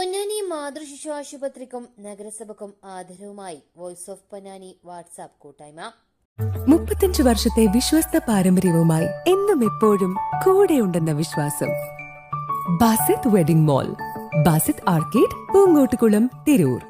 പൊന്നാനി മാതൃശിശു ആശുപത്രിക്കും നഗരസഭക്കും ആദരവുമായി വോയിസ് ഓഫ് പൊന്നാനി വാട്സ്ആപ്പ് കൂട്ടായ്മ. മുപ്പത്തഞ്ച് വർഷത്തെ വിശ്വസ്ത പാരമ്പര്യവുമായി എന്നും എപ്പോഴും കൂടെയുണ്ടെന്ന വിശ്വാസം. Basith wedding mall Basith arcade Poongottukulam Tirur.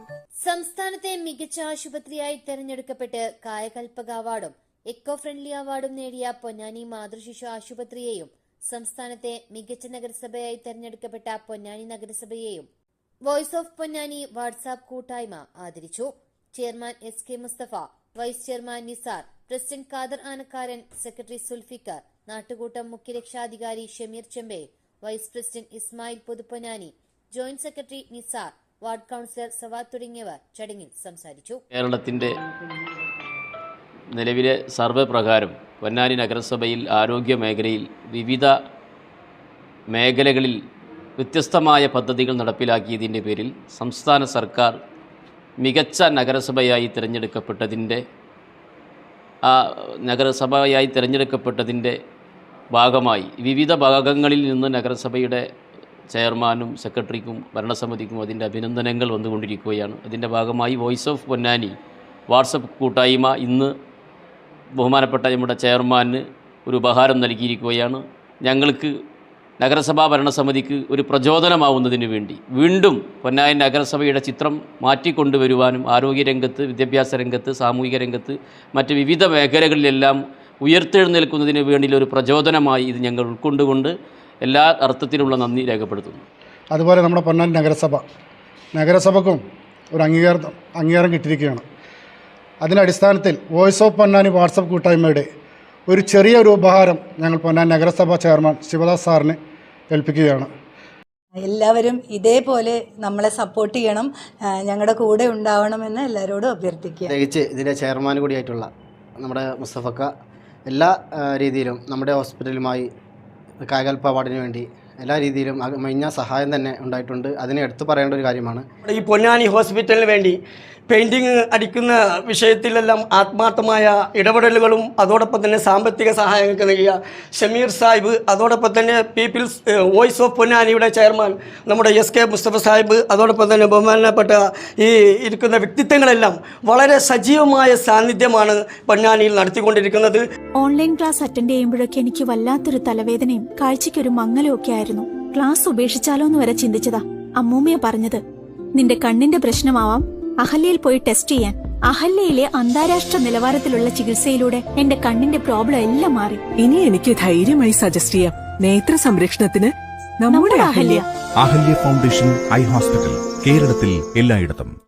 സംസ്ഥാനത്തെ മികച്ച ആശുപത്രിയായി തെരഞ്ഞെടുക്കപ്പെട്ട് കായകൽപക അവാർഡും എക്കോ ഫ്രണ്ട്ലി അവാർഡും നേടിയ പൊന്നാനി മാതൃശിശു ആശുപത്രിയെയും സംസ്ഥാനത്തെ മികച്ച നഗരസഭയായി തെരഞ്ഞെടുക്കപ്പെട്ട പൊന്നാനി നഗരസഭയെയും വോയിസ് ഓഫ് പൊന്നാനി വാട്സാപ്പ് കൂട്ടായ്മ ആദരിച്ചു. Chairman S K Mustafa vice chairman Nisar president Khadar Anakkaran secretary Sulfikar നാട്ടുകൂട്ടം മുഖ്യരക്ഷാധികാരി Shameer Chembe vice president Ismail Puthuponnani joint secretary Nisar ward councillor Savad തുടങ്ങിയവർ ചടങ്ങിൽ സംസാരിച്ചു. കേരളത്തിന്റെ നിലവിലെ സർവേ പ്രകാരം പൊന്നാനി നഗരസഭയിൽ ആരോഗ്യ മേഖലയിൽ വിവിധ മേഖലകളിൽ വ്യത്യസ്തമായ പദ്ധതികൾ നടപ്പിലാക്കിയതിന്റെ പേരിൽ സംസ്ഥാന സർക്കാർ മികച്ച നഗരസഭയായി തിരഞ്ഞെടുക്കപ്പെട്ടതിന്റെ ആ നഗരസഭയായി തിരഞ്ഞെടുക്കപ്പെട്ടതിന്റെ ഭാഗമായി വിവിധ ഭാഗങ്ങളിൽ നിന്ന് നഗരസഭയുടെ ചെയർമാനും സെക്രട്ടറിക്കും ഭരണസമിതിക്കും അതിന്റെ അഭിനന്ദനങ്ങൾ വന്നുകൊണ്ടിരിക്കുകയാണ്. അതിന്റെ ഭാഗമായി വോയിസ് ഓഫ് പൊന്നാനി വാട്സപ്പ് കൂട്ടായ്മ ഇന്ന് ബഹുമാനപ്പെട്ട നമ്മുടെ ചെയർമാന് ഒരു ഉപഹാരം നൽകിയിരിക്കുകയാണ്. ഞങ്ങൾക്ക് നഗരസഭാ ഭരണസമിതിക്ക് ഒരു പ്രചോദനമാവുന്നതിന് വേണ്ടി വീണ്ടും പൊന്നായൻ നഗരസഭയുടെ ചിത്രം മാറ്റിക്കൊണ്ടുവരുവാനും ആരോഗ്യരംഗത്ത് വിദ്യാഭ്യാസ രംഗത്ത് സാമൂഹിക രംഗത്ത് മറ്റ് വിവിധ മേഖലകളിലെല്ലാം ഉയർത്തെഴുന്നേൽക്കുന്നതിന് വേണ്ടിയുള്ള ഒരു പ്രചോദനമായി ഇത് ഞങ്ങൾ ഉൾക്കൊണ്ടുകൊണ്ട് എല്ലാ അർത്ഥത്തിലുള്ള നന്ദി രേഖപ്പെടുത്തുന്നു. അതുപോലെ നമ്മുടെ പൊന്നാനി നഗരസഭ. നഗരസഭക്കും ഒരു അംഗീകാരം അംഗീകാരം കിട്ടിയിരിക്കുകയാണ്. അതിന്റെ അടിസ്ഥാനത്തിൽ വോയിസ് ഓഫ് പൊന്നാനി വാട്സപ്പ് കൂട്ടായ്മയുടെ ഒരു ചെറിയൊരു ഉപഹാരം ഞങ്ങൾ പൊന്നാനി നഗരസഭാ ചെയർമാൻ ശിവദാസ് സാറിന് ഏൽപ്പിക്കുകയാണ്. എല്ലാവരും ഇതേപോലെ നമ്മളെ സപ്പോർട്ട് ചെയ്യണം ഞങ്ങളുടെ കൂടെ ഉണ്ടാവണമെന്ന് എല്ലാവരോടും അഭ്യർത്ഥിക്കുക. പ്രത്യേകിച്ച് ഇതിന്റെ ചെയർമാൻ കൂടിയായിട്ടുള്ള നമ്മുടെ മുസ്തഫക്ക എല്ലാ രീതിയിലും നമ്മുടെ ഹോസ്പിറ്റലുമായി കായകൽപ്പ അവാർഡിന് വേണ്ടി എല്ലാ രീതിയിലും അകമഴിഞ്ഞ സഹായം തന്നെ ഉണ്ടായിട്ടുണ്ട്. അതിനെ എടുത്തു പറയേണ്ട ഒരു കാര്യമാണ്. ഈ പൊന്നാനി ഹോസ്പിറ്റലിന് വേണ്ടി പെയിന്റിങ് അടിക്കുന്ന വിഷയത്തിലെല്ലാം ആത്മാർത്ഥമായ ഇടപെടലുകളും അതോടൊപ്പം തന്നെ സാമ്പത്തിക സഹായങ്ങൾക്ക് നൽകിയ ഷമീർ സാഹിബ് അതോടൊപ്പം തന്നെ പീപ്പിൾസ് വോയിസ് ഓഫ് പൊന്നാനിയുടെ ചെയർമാൻ നമ്മുടെ എസ് കെ മുസ്തഫ സാഹിബ് അതോടൊപ്പം തന്നെ ബഹുമാനപ്പെട്ട ഈ ഇരിക്കുന്ന വ്യക്തിത്വങ്ങളെല്ലാം വളരെ സജീവമായ സാന്നിധ്യമാണ് പൊന്നാനിയിൽ നടത്തിക്കൊണ്ടിരിക്കുന്നത്. ഓൺലൈൻ ക്ലാസ് അറ്റൻഡ് ചെയ്യുമ്പോഴൊക്കെ എനിക്ക് വല്ലാത്തൊരു തലവേദനയും കാഴ്ചയ്ക്കൊരു മങ്ങലും ഒക്കെ ആയിരുന്നു. ക്ലാസ് ഉപേക്ഷിച്ചാലോ എന്ന് വരെ ചിന്തിച്ചതാ. അമ്മൂമ്മയാ പറഞ്ഞത് നിന്റെ കണ്ണിന്റെ പ്രശ്നമാവാം അഹല്യയിൽ പോയി ടെസ്റ്റ് ചെയ്യാൻ അഹല്യയിലെ അന്താരാഷ്ട്ര നിലവാരത്തിലുള്ള ചികിത്സയിലൂടെ എന്റെ കണ്ണിന്റെ പ്രോബ്ലം എല്ലാം മാറി. ഇനി എനിക്ക് ധൈര്യമായി സജസ്റ്റ് ചെയ്യാം. നേത്ര സംരക്ഷണത്തിന് നമ്മുടെ Ahalya. Ahalya. Foundation eye hospital കേരളത്തിൽ എല്ലായിടത്തും.